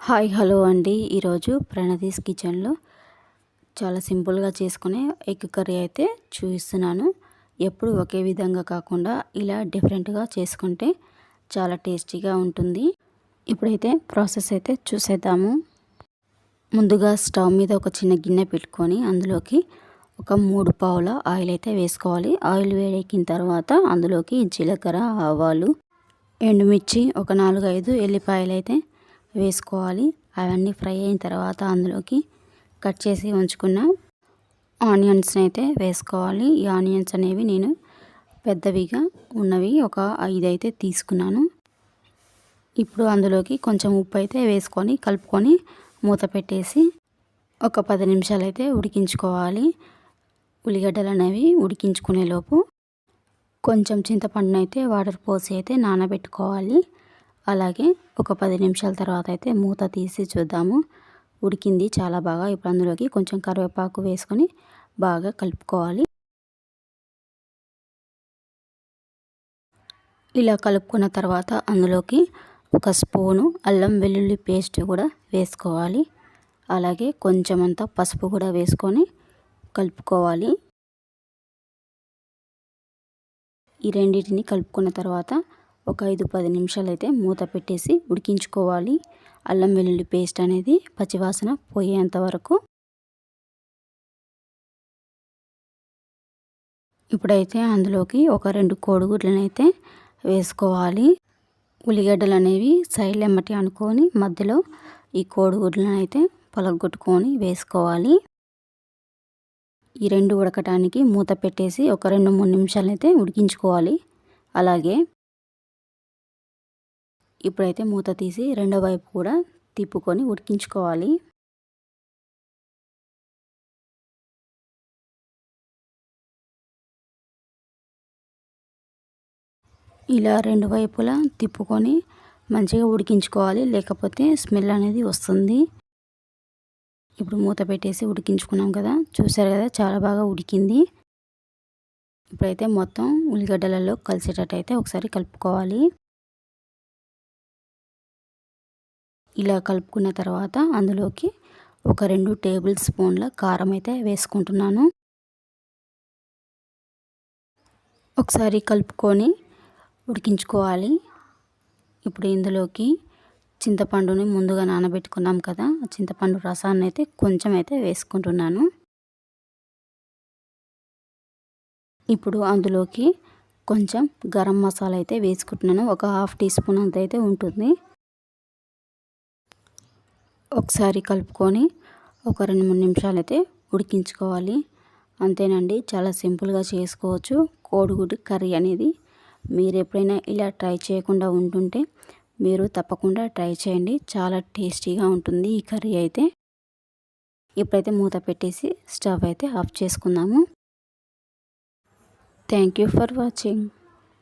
Hi hello అండి. ఈరోజు ప్రణదీస్ కిచెన్లో చాలా సింపుల్గా చేసుకునే ఎగ్ కర్రీ అయితే చూపిస్తున్నాను. ఎప్పుడు ఒకే విధంగా కాకుండా ఇలా డిఫరెంట్గా చేసుకుంటే చాలా టేస్టీగా ఉంటుంది. ఇప్పుడైతే ప్రాసెస్ అయితే చూసేద్దాము. ముందుగా స్టవ్ మీద ఒక చిన్న గిన్నె పెట్టుకొని అందులోకి ఒక మూడు పావుల ఆయిల్ అయితే వేసుకోవాలి. ఆయిల్ వేడెక్కిన తర్వాత అందులోకి జీలకర్ర ఆవాలు ఎండుమిర్చి ఒక నాలుగు ఐదు ఎల్లిపాయలు అయితే వేసుకోవాలి. అవన్నీ ఫ్రై అయిన తర్వాత అందులోకి కట్ చేసి ఉంచుకున్న ఆనియన్స్ని అయితే వేసుకోవాలి. ఈ ఆనియన్స్ అనేవి నేను పెద్దవిగా ఉన్నవి ఒక ఐదు అయితే తీసుకున్నాను. ఇప్పుడు అందులోకి కొంచెం ఉప్పు అయితే వేసుకొని కలుపుకొని మూత పెట్టేసి ఒక పది నిమిషాలు అయితే ఉడికించుకోవాలి. ఉల్లిగడ్డలు అనేవి ఉడికించుకునేలోపు కొంచెం చింతపండునైతే వాటర్ పోసి అయితే నానబెట్టుకోవాలి. అలాగే ఒక పది నిమిషాల తర్వాత అయితే మూత తీసి చూద్దాము. ఉడికింది చాలా బాగా. ఇప్పుడు అందులోకి కొంచెం కరివేపాకు వేసుకొని బాగా కలుపుకోవాలి. ఇలా కలుపుకున్న తర్వాత అందులోకి ఒక స్పూను అల్లం వెల్లుల్లి పేస్ట్ కూడా వేసుకోవాలి. అలాగే కొంచెం అంతా పసుపు కూడా వేసుకొని కలుపుకోవాలి. ఈ రెండింటిని కలుపుకున్న తర్వాత ఒక ఐదు పది నిమిషాలు అయితే మూత పెట్టేసి ఉడికించుకోవాలి. అల్లం వెల్లుల్లి పేస్ట్ అనేది పచ్చివాసన పోయేంత వరకు. ఇప్పుడైతే అందులోకి ఒక రెండు కోడిగుడ్లను అయితే వేసుకోవాలి. ఉల్లిగడ్డలు అనేవి సైడ్ ఎమ్మటి అనుకొని మధ్యలో ఈ కోడిగుడ్లను అయితే పొలగొట్టుకొని వేసుకోవాలి. ఈ రెండు ఉడకటానికి మూత పెట్టేసి ఒక రెండు మూడు నిమిషాలు అయితే ఉడికించుకోవాలి. అలాగే ఇప్పుడైతే మూత తీసి రెండో వైపు కూడా తిప్పుకొని ఉడికించుకోవాలి. ఇలా రెండు వైపులా తిప్పుకొని మంచిగా ఉడికించుకోవాలి. లేకపోతే స్మెల్ అనేది వస్తుంది. ఇప్పుడు మూత పెట్టేసి ఉడికించుకున్నాం కదా. చూసారు కదా చాలా బాగా ఉడికింది. ఇప్పుడైతే మొత్తం ఉల్లిగడ్డలలో కలిసేటట్టు అయితే ఒకసారి కలుపుకోవాలి. ఇలా కలుపుకున్న తర్వాత అందులోకి ఒక రెండు టేబుల్ స్పూన్ల కారం అయితే వేసుకుంటున్నాను. ఒకసారి కలుపుకొని ఉడికించుకోవాలి. ఇప్పుడు ఇందులోకి చింతపండుని ముందుగా నానబెట్టుకున్నాం కదా చింతపండు రసాన్ని అయితే కొంచెం అయితే వేసుకుంటున్నాను. ఇప్పుడు అందులోకి కొంచెం గరం మసాలా అయితే వేసుకుంటున్నాను. ఒక హాఫ్ టీ స్పూన్ అంత అయితే ఉంటుంది. ఒకసారి కలుపుకొని ఒక రెండు మూడు నిమిషాలు అయితే ఉడికించుకోవాలి. అంతేనండి చాలా సింపుల్గా చేసుకోవచ్చు. కోడిగుడ్డు కర్రీ అనేది మీరు ఎప్పుడైనా ఇలా ట్రై చేయకుండా ఉంటుంటే మీరు తప్పకుండా ట్రై చేయండి. చాలా టేస్టీగా ఉంటుంది ఈ కర్రీ అయితే. ఇప్పుడైతే మూత పెట్టేసి స్టవ్ అయితే ఆఫ్ చేసుకుందాము. Thank you for watching.